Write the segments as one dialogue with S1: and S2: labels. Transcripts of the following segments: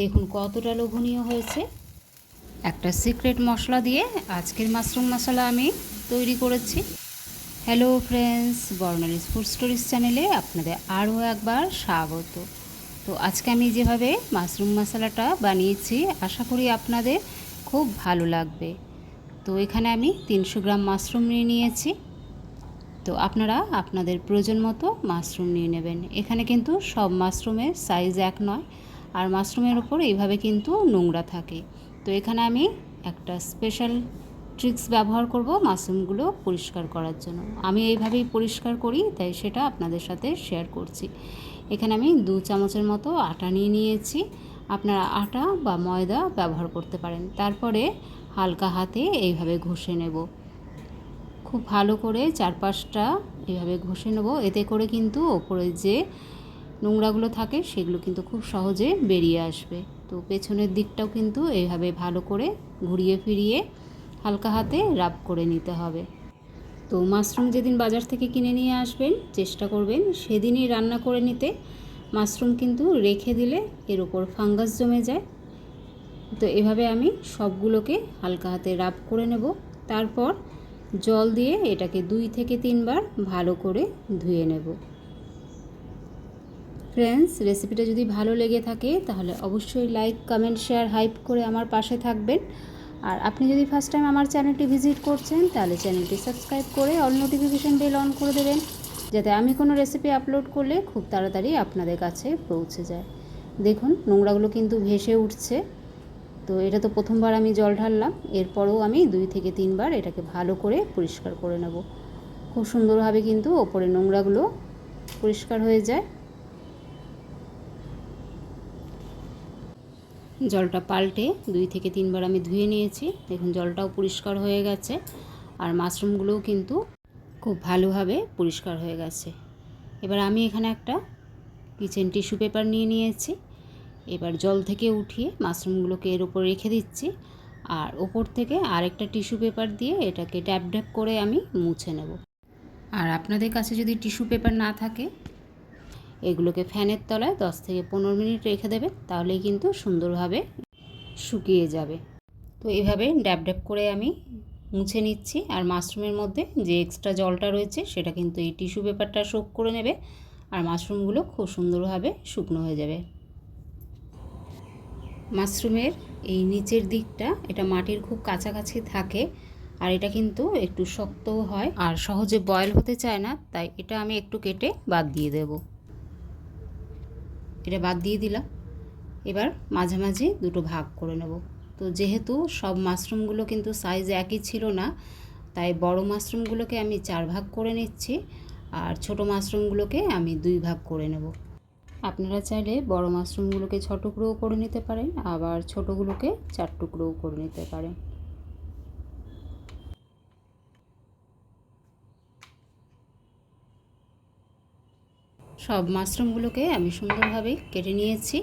S1: দেখুন কতটা লোভনীয় হয়েছে। একটা সিক্রেট মশলা দিয়ে আজকের মাশরুম মশলা আমি তৈরি করেছি। Hello friends Barnali's food stories চ্যানেলে আপনাদের আরও একবার স্বাগত। তো আজকে আমি যেভাবে মাশরুম মশলাটা বানিয়েছি, আশা করি আপনাদের খুব ভালো লাগবে। তো এখানে আমি তিনশো গ্রাম মাশরুম নিয়ে নিয়েছি। তো আপনারা আপনাদের প্রয়োজন মতো মাশরুম নিয়ে নেবেন। এখানে কিন্তু সব মাশরুমের সাইজ এক নয়। আর মাশরুমের ওপর এইভাবে কিন্তু নোংরা থাকে। তো এখানে আমি একটা স্পেশাল ট্রিক্স ব্যবহার করব মাশরুমগুলো পরিষ্কার করার জন্য। আমি এইভাবেই পরিষ্কার করি, তাই সেটা আপনাদের সাথে শেয়ার করছি। এখানে আমি দু চামচের মতো আটা নিয়ে নিয়েছি। আপনারা আটা বা ময়দা ব্যবহার করতে পারেন। তারপরে হালকা হাতে এইভাবে ঘষে নেব। খুব ভালো করে চারপাশটা এইভাবে ঘষে নেব। এতে করে কিন্তু ওপরে যে নোংরাগুলো থাকে, সেগুলো কিন্তু খুব সহজে বেরিয়ে আসবে। তো পেছনের দিকটাও কিন্তু এইভাবে ভালো করে ঘুরিয়ে ফিরিয়ে হালকা হাতে রাব করে নিতে হবে। তো মাশরুম যেদিন বাজার থেকে কিনে নিয়ে আসবেন, চেষ্টা করবেন সেদিনই রান্না করে নিতে। মাশরুম কিন্তু রেখে দিলে এর ওপর ফাঙ্গাস জমে যায়। তো এভাবে আমি সবগুলোকে হালকা হাতে রাব করে নেব। তারপর জল দিয়ে এটাকে দুই থেকে তিনবার ভালো করে ধুয়ে নেব। ফ্রেন্ডস রেসিপিটা যদি ভালো লেগে থাকে, তাহলে অবশ্যই লাইক কমেন্ট শেয়ার হাইপ করে আমার পাশে থাকবেন। আর আপনি যদি ফার্স্ট টাইম আমার চ্যানেলটি ভিজিট করছেন, তাহলে চ্যানেলটি সাবস্ক্রাইব করে অল নোটিফিকেশান বেল অন করে দেবেন, যাতে আমি কোনো রেসিপি আপলোড করলে খুব তাড়াতাড়ি আপনাদের কাছে পৌঁছে যায়। দেখুন, নোংরাগুলো কিন্তু ভেসে উঠছে। তো এটা তো প্রথমবার আমি জল ঢাললাম, এরপরেও আমি দুই থেকে তিনবার এটাকে ভালো করে পরিষ্কার করে নেব। খুব সুন্দরভাবে কিন্তু ওপরে নোংরাগুলো পরিষ্কার হয়ে যায়। জলটা পাল্টে দুই থেকে তিনবার আমি ধুয়ে নিয়েছি। দেখুন, জলটাও পরিষ্কার হয়ে গেছে আর মাশরুমগুলোও কিন্তু খুব ভালোভাবে পরিষ্কার হয়ে গেছে। এবার আমি এখানে একটা কিচেন টিস্যু পেপার নিয়ে নিয়েছি। এবার জল থেকে উঠিয়ে মাশরুমগুলোকে এর ওপর রেখে দিচ্ছি আর ওপর থেকে আরেকটা টিস্যু পেপার দিয়ে এটাকে ড্যাপ ড্যাপ করে আমি মুছে নেব। আর আপনাদের কাছে যদি টিস্যু পেপার না থাকে এগুলোকে ফ্যানের তলায় দশ থেকে পনেরো মিনিট রেখে দেবে, তাহলেই কিন্তু সুন্দরভাবে শুকিয়ে যাবে। তো এভাবে ড্যাব ড্যাব করে আমি মুছে নিচ্ছি, আর মাশরুমের মধ্যে যে এক্সট্রা জলটা রয়েছে সেটা কিন্তু এই টিস্যু পেপারটা শোক করে নেবে, আর মাশরুমগুলো খুব সুন্দরভাবে শুকনো হয়ে যাবে। মাশরুমের এই নিচের দিকটা, এটা মাটির খুব কাছাকাছি থাকে, আর এটা কিন্তু একটু শক্তও হয়, আর সহজে বয়েল হতে চায় না, তাই এটা আমি একটু কেটে বাদ দিয়ে দেব। এটা বাদ দিয়ে দিলাম। এবার মাঝামাঝি দুটো ভাগ করে নেব। তো যেহেতু সব মাশরুমগুলো কিন্তু সাইজ একই ছিল না, তাই বড় মাশরুমগুলোকে আমি চার ভাগ করে নিচ্ছি আর ছোট মাশরুমগুলোকে আমি দুই ভাগ করে নেব। আপনারা চাইলে বড় মাশরুমগুলোকে ছ টুকরোও করে নিতে পারেন, আবার ছোটোগুলোকে চার টুকরোও করে নিতে পারেন। সব মাশরুমগুলোকে আমি সুন্দরভাবে কেটে নিয়েছি।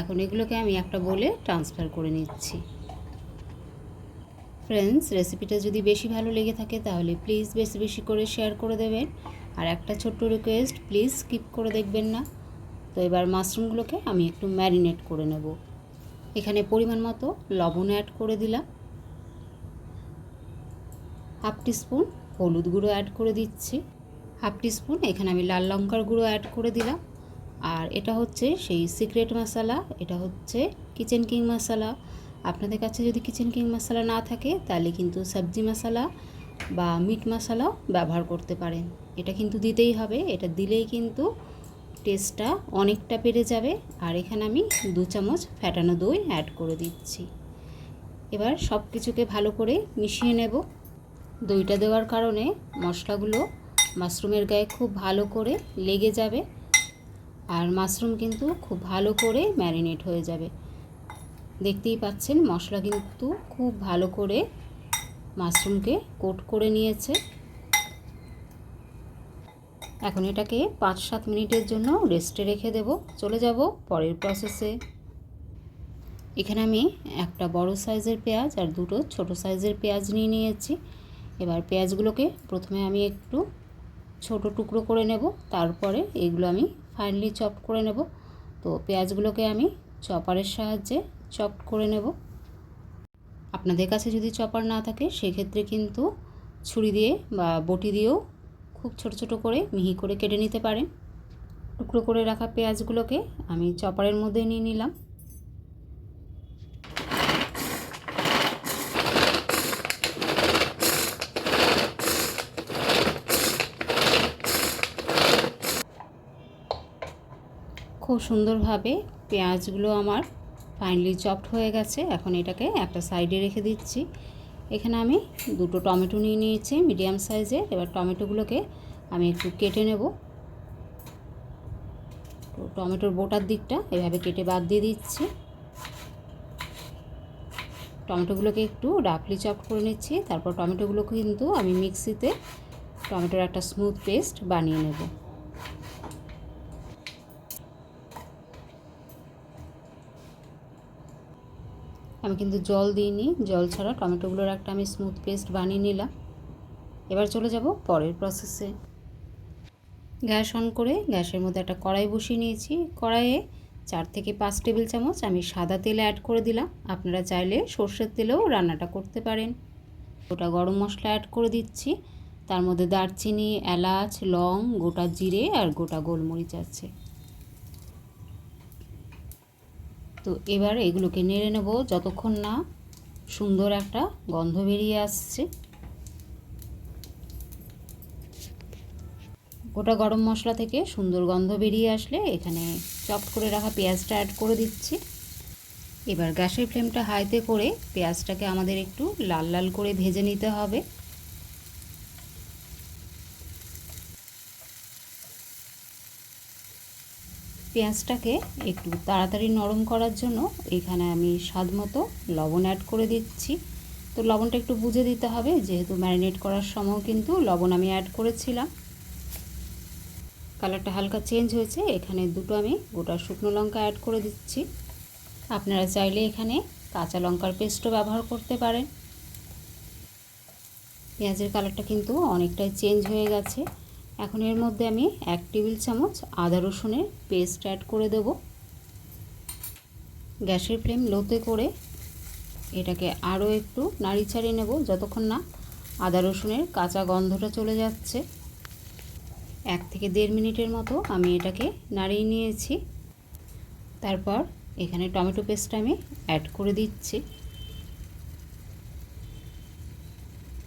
S1: এখন এগুলোকে আমি একটা বলে ট্রান্সফার করে নিচ্ছি। ফ্রেন্ডস, রেসিপিটা যদি বেশি ভালো লেগে থাকে তাহলে প্লিজ বেশি বেশি করে শেয়ার করে দেবেন। আর একটা ছোট্ট রিকোয়েস্ট প্লিজ স্কিপ করে দেখবেন না। তো এবার মাশরুমগুলোকে আমি একটু ম্যারিনেট করে নেব। এখানে পরিমাণ মতো লবণ অ্যাড করে দিলাম। হাফ টিস্পুন হলুদ গুঁড়ো অ্যাড করে দিচ্ছি। হাফ টিস্পুন এখানে আমি লাল লঙ্কার গুঁড়ো অ্যাড করে দিলাম। আর এটা হচ্ছে সেই সিক্রেট মশলা এটা হচ্ছে কিচেন কিং মশলা আপনাদের কাছে যদি কিচেন কিং মশলা না থাকে, তাহলে কিন্তু সবজি মশলা বা মিট মশলাও ব্যবহার করতে পারেন। এটা কিন্তু দিতেই হবে, এটা দিলেই কিন্তু টেস্টটা অনেকটা বেড়ে যাবে। আর এখানে আমি দু চামচ ফ্যাটানো দই অ্যাড করে দিচ্ছি। এবার সব কিছুকে ভালো করে মিশিয়ে নেব। দইটা দেওয়ার কারণে মশলাগুলো মাশরুমের গায়ে খুব ভালো করে লেগে যাবে আর মাশরুম কিন্তু খুব ভালো করে ম্যারিনেট হয়ে যাবে। দেখতেই পাচ্ছেন মশলা কিন্তু খুব ভালো করে মাশরুমকে কোট করে নিয়েছে। এখন এটাকে পাঁচ সাত মিনিটের জন্য রেস্টে রেখে দেব। চলে যাব পরের প্রসেসে এখানে আমি একটা বড় সাইজের পেঁয়াজ আর দুটো ছোট সাইজের পেঁয়াজ নিয়ে নিয়েছি। এবার পেঁয়াজগুলোকে প্রথমে আমি একটু ছোট টুকরো করে নেব, তারপরে এগুলো আমি ফাইনালি চপ করে নেব। তো পেঁয়াজগুলোকে আমি চপারের সাহায্যে চপ করে নেব। আপনাদের কাছে যদি চপার না থাকে, সেক্ষেত্রে কিন্তু ছুরি দিয়ে বা বটি দিয়েও খুব ছোট ছোট করে মিহি করে কেটে নিতে পারেন। টুকরো করে রাখা পেঁয়াজগুলোকে আমি চপারের মধ্যে নিয়ে নিলাম। খুব সুন্দরভাবে পেঁয়াজগুলো আমার ফাইনালি চপড হয়ে গেছে। এখন এটাকে একটা সাইডে রেখে দিচ্ছি। এখানে আমি দুটো টমেটো নিয়ে নিয়েছি মিডিয়াম সাইজের এবার টমেটোগুলোকে আমি একটু কেটে নেব। তো টমেটোর বোটার দিকটা এভাবে কেটে বাদ দিয়ে দিচ্ছি। টমেটোগুলোকে একটু রাফলি চপ করে নিচ্ছি। তারপর টমেটোগুলোকে কিন্তু আমি মিক্সিতে টমেটোর একটা স্মুথ পেস্ট বানিয়ে নেব। আমি কিন্তু জল দিইনি, জল ছাড়া টমেটোগুলোর একটা আমি স্মুথ পেস্ট বানিয়ে নিলাম। এবার চলে যাব পরের প্রসেসে গ্যাস অন করে গ্যাসের মধ্যে একটা কড়াই বসিয়ে নিয়েছি। কড়াইয়ে চার থেকে পাঁচ টেবিল চামচ আমি সাদা তেল অ্যাড করে দিলাম। আপনারা চাইলে সর্ষের তেলেও রান্নাটা করতে পারেন। গোটা গরম মশলা অ্যাড করে দিচ্ছি। তার মধ্যে দারচিনি, এলাচ, লং, গোটা জিরে আর গোটা গোলমরিচ আছে। তো এবার এগুলোকে নেড়ে নেব। যতক্ষণ না সুন্দর একটা গন্ধ বেরিয়ে আসছে। গোটা গরম মশলা থেকে সুন্দর গন্ধ বেরিয়ে আসলে এখানে চপ করে রাখা পেঁয়াজটা অ্যাড করে দিচ্ছি। এবার গ্যাসের ফ্লেমটা হাইতে করে পেঁয়াজটাকে আমাদের একটু লাল লাল করে ভেজে নিতে হবে। পেঁয়াজটাকে একটু তাড়াতাড়ি নরম করার জন্য এখানে আমি স্বাদ মতো লবণ অ্যাড করে দিচ্ছি। তো লবণটা একটু বুঝে দিতে হবে, যেহেতু ম্যারিনেট করার সময় কিন্তু লবণ আমি অ্যাড করেছিলাম। কালারটা হালকা চেঞ্জ হয়েছে, এখানে দুটো আমি গোটা শুকনো লঙ্কা অ্যাড করে দিচ্ছি। আপনারা চাইলে এখানে কাঁচা লঙ্কার পেস্টও ব্যবহার করতে পারেন। পেঁয়াজের কালারটা কিন্তু অনেকটাই চেঞ্জ হয়ে গেছে। এখন এর মধ্যে আমি এক টেবিল চামচ আদা রসুনের পেস্ট অ্যাড করে দেব। গ্যাসের ফ্লেম লোতে করে এটাকে আরও একটু নাড়ি ছাড়িয়ে নেব যতক্ষণ না আদা রসুনের কাঁচা গন্ধটা চলে যাচ্ছে। এক থেকে দেড় মিনিটের মতো আমি এটাকে নাড়িয়ে নিয়েছি। তারপর এখানে টমেটো পেস্ট আমি অ্যাড করে দিচ্ছি।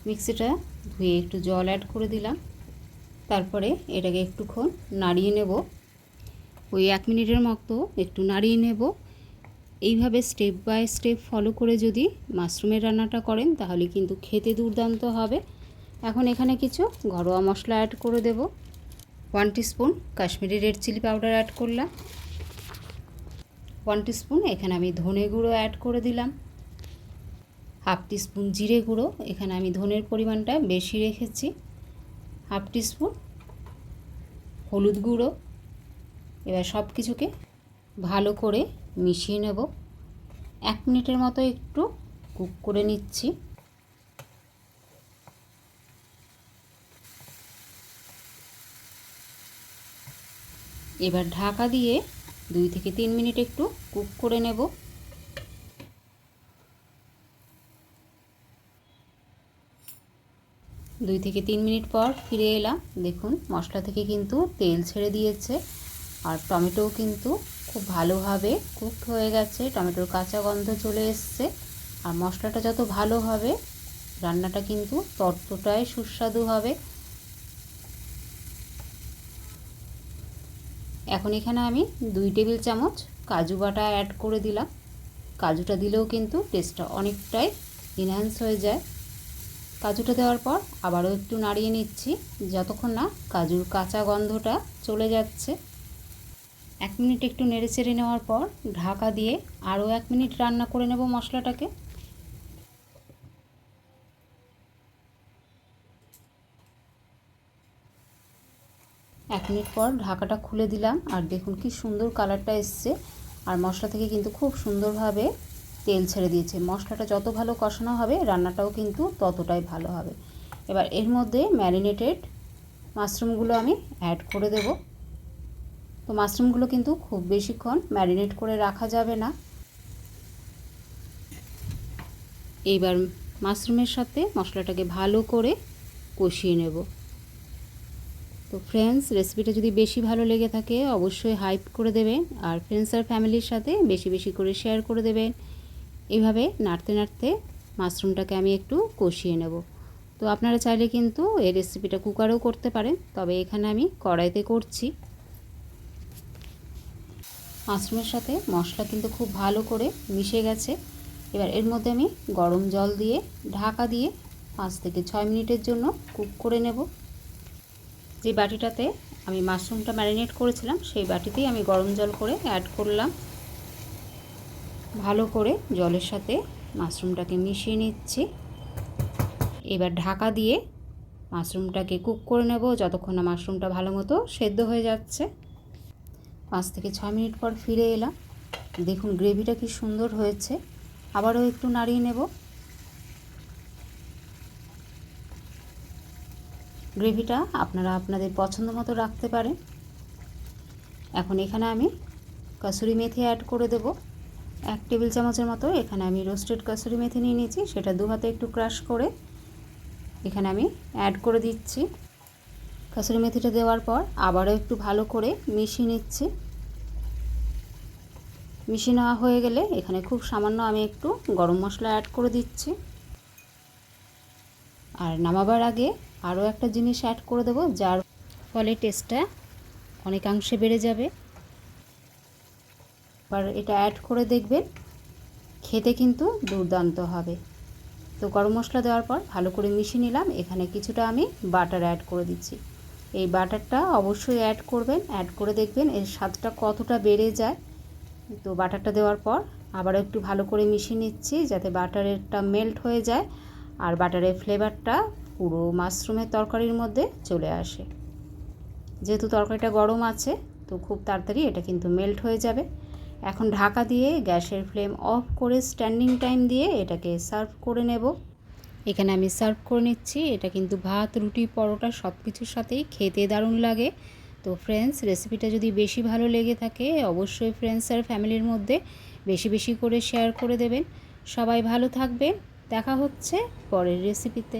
S1: মিক্সিটা ধুয়ে একটু জল অ্যাড করে দিলাম। তারপরে এটাকে একটুক্ষণ নাড়িয়ে নেব। ওই এক মিনিটের মতো একটু নাড়িয়ে নেব। এইভাবে স্টেপ বাই স্টেপ ফলো করে যদি মাশরুমের রান্নাটা করেন, তাহলে কিন্তু খেতে দুর্দান্ত হবে। এখন এখানে কিছু ঘরোয়া মশলা অ্যাড করে দেব। One spoon Kashmiri red chilli powder add করলাম। ওয়ান স্পুন এখানে আমি ধনে গুঁড়ো অ্যাড করে দিলাম। হাফ স্পুন জিরে গুঁড়ো এখানে আমি ধনের পরিমাণটা বেশি রেখেছি। হাফ টিস্পুন, হলুদ গুঁড়ো। এবার সব কিছুকে ভালো করে মিশিয়ে নেব। এক মিনিটের মতো একটু কুক করে নিচ্ছি। এবার ঢাকা দিয়ে দুই থেকে তিন মিনিট একটু কুক করে নেব। দুই থেকে তিন মিনিট পর ফিরে এলাম। দেখুন, মশলা থেকে কিন্তু তেল ছেড়ে দিয়েছে আর টমেটোও কিন্তু খুব ভালোভাবে কুকড হয়ে গেছে। টমেটোর কাঁচা গন্ধ চলে এসছে আর মশলাটা যত ভালো হবে, রান্নাটা কিন্তু ততটাই সুস্বাদু হবে। এখন এখানে আমি দুই টেবিল চামচ কাজু বাটা অ্যাড করে দিলাম। কাজুটা দিলেও কিন্তু টেস্টটা অনেকটাই ইনহ্যান্স হয়ে যায়। কাজুটা দেওয়ার পর আবারও একটু নাড়িয়ে নিচ্ছি, যতক্ষণ না কাজুর কাঁচা গন্ধটা চলে যাচ্ছে। এক মিনিট একটু নেড়ে চেড়ে নেওয়ার পর ঢাকা দিয়ে আরও এক মিনিট রান্না করে নেব মশলাটাকে। এক মিনিট পর ঢাকাটা খুলে দিলাম, আর দেখুন কি সুন্দর কালারটা এসছে। আর মশলা থেকে কিন্তু খুব সুন্দরভাবে তেল ছেড়ে দিয়েছে। মশলাটা যত ভালো কষানো হবে, রান্নাটাও কিন্তু ততটাই ভালো হবে। এবার এর মধ্যে ম্যারিনেটেড মাশরুমগুলো আমি অ্যাড করে দেব। তো মাশরুমগুলো কিন্তু খুব বেশিক্ষণ ম্যারিনেট করে রাখা যাবে না। এইবার মাশরুমের সাথে মশলাটাকে ভালো করে কষিয়ে নেব। তো ফ্রেন্ডস রেসিপিটা যদি বেশি ভালো লেগে থাকে, অবশ্যই হাইপ করে দেবেন। আর ফ্রেন্ডস আর ফ্যামিলির সাথে বেশি বেশি করে শেয়ার করে দেবেন। এইভাবে নাড়তে নাড়তে মাশরুমটাকে আমি একটু কষিয়ে নেব। তো আপনারা চাইলে কিন্তু এই রেসিপিটা কুকারেও করতে পারেন, তবে এখানে আমি কড়াইতে করছি। মাশরুমের সাথে মশলা কিন্তু খুব ভালো করে মিশে গেছে। এবার এর মধ্যে আমি গরম জল দিয়ে, ঢাকা দিয়ে পাঁচ থেকে ছয় মিনিটের জন্য কুক করে নেব। যে বাটিটাতে আমি মাশরুমটা ম্যারিনেট করেছিলাম, সেই বাটিতেই আমি গরম জল করে অ্যাড করলাম। ভালো করে জলের সাথে মাশরুমটাকে মিশিয়ে নিচ্ছি। এবার ঢাকা দিয়ে মাশরুমটাকে কুক করে নেব যতক্ষণ না মাশরুমটা ভালো মতো সেদ্ধ হয়ে যাচ্ছে। পাঁচ থেকে ছ মিনিট পর ফিরে এলাম। দেখুন গ্রেভিটা কি সুন্দর হয়েছে। আবারও একটু নাড়িয়ে নেব। গ্রেভিটা আপনারা আপনাদের পছন্দ মতো রাখতে পারেন। এখন এখানে আমি কাসুরি মেথি অ্যাড করে দেব। এক টেবিল চামচের মতো এখানে আমি রোস্টেড কাসুরি মেথি নিয়ে নিয়েছি, সেটা দু হাতে একটু ক্রাশ করে এখানে আমি অ্যাড করে দিচ্ছি। কাসুরি মেথিটা দেওয়ার পর আবারও একটু ভালো করে মিশিয়ে নিচ্ছি। মিশিয়ে নেওয়া হয়ে গেলে এখানে খুব সামান্য আমি একটু গরম মশলা অ্যাড করে দিচ্ছি। আর নামাবার আগে আরও একটা জিনিস অ্যাড করে দেবো, যার ফলে টেস্টটা অনেকাংশে বেড়ে যাবে। এবার এটা অ্যাড করে দেখবেন, খেতে কিন্তু দুর্দান্ত হবে। তো গরম মশলা দেওয়ার পর ভালো করে মিশিয়ে নিলাম। এখানে কিছুটা আমি বাটার অ্যাড করে দিচ্ছি। এই বাটারটা অবশ্যই অ্যাড করবেন। অ্যাড করে দেখবেন এর স্বাদটা কতটা বেড়ে যায়। তো বাটারটা দেওয়ার পর আবার একটু ভালো করে মিশিয়ে নিচ্ছি যাতে বাটারেরটা মেল্ট হয়ে যায় আর বাটারের ফ্লেভারটা পুরো মাশরুমের তরকারির মধ্যে চলে আসে। যেহেতু তরকারিটা গরম আছে, তো খুব তাড়াতাড়ি এটা কিন্তু মেল্ট হয়ে যাবে। এখন ঢাকা দিয়ে গ্যাসের ফ্লেম অফ করে স্ট্যান্ডিং টাইম দিয়ে এটাকে সার্ভ করে নেব। এখানে আমি সার্ভ করে নিচ্ছি। এটা কিন্তু ভাত, রুটি, পরোটা সব কিছুর সাথেই খেতে দারুণ লাগে। তো ফ্রেন্ডস রেসিপিটা যদি বেশি ভালো লেগে থাকে, অবশ্যই ফ্রেন্ডস আর ফ্যামিলির মধ্যে বেশি বেশি করে শেয়ার করে দেবেন। সবাই ভালো থাকবেন। দেখা হচ্ছে পরের রেসিপিতে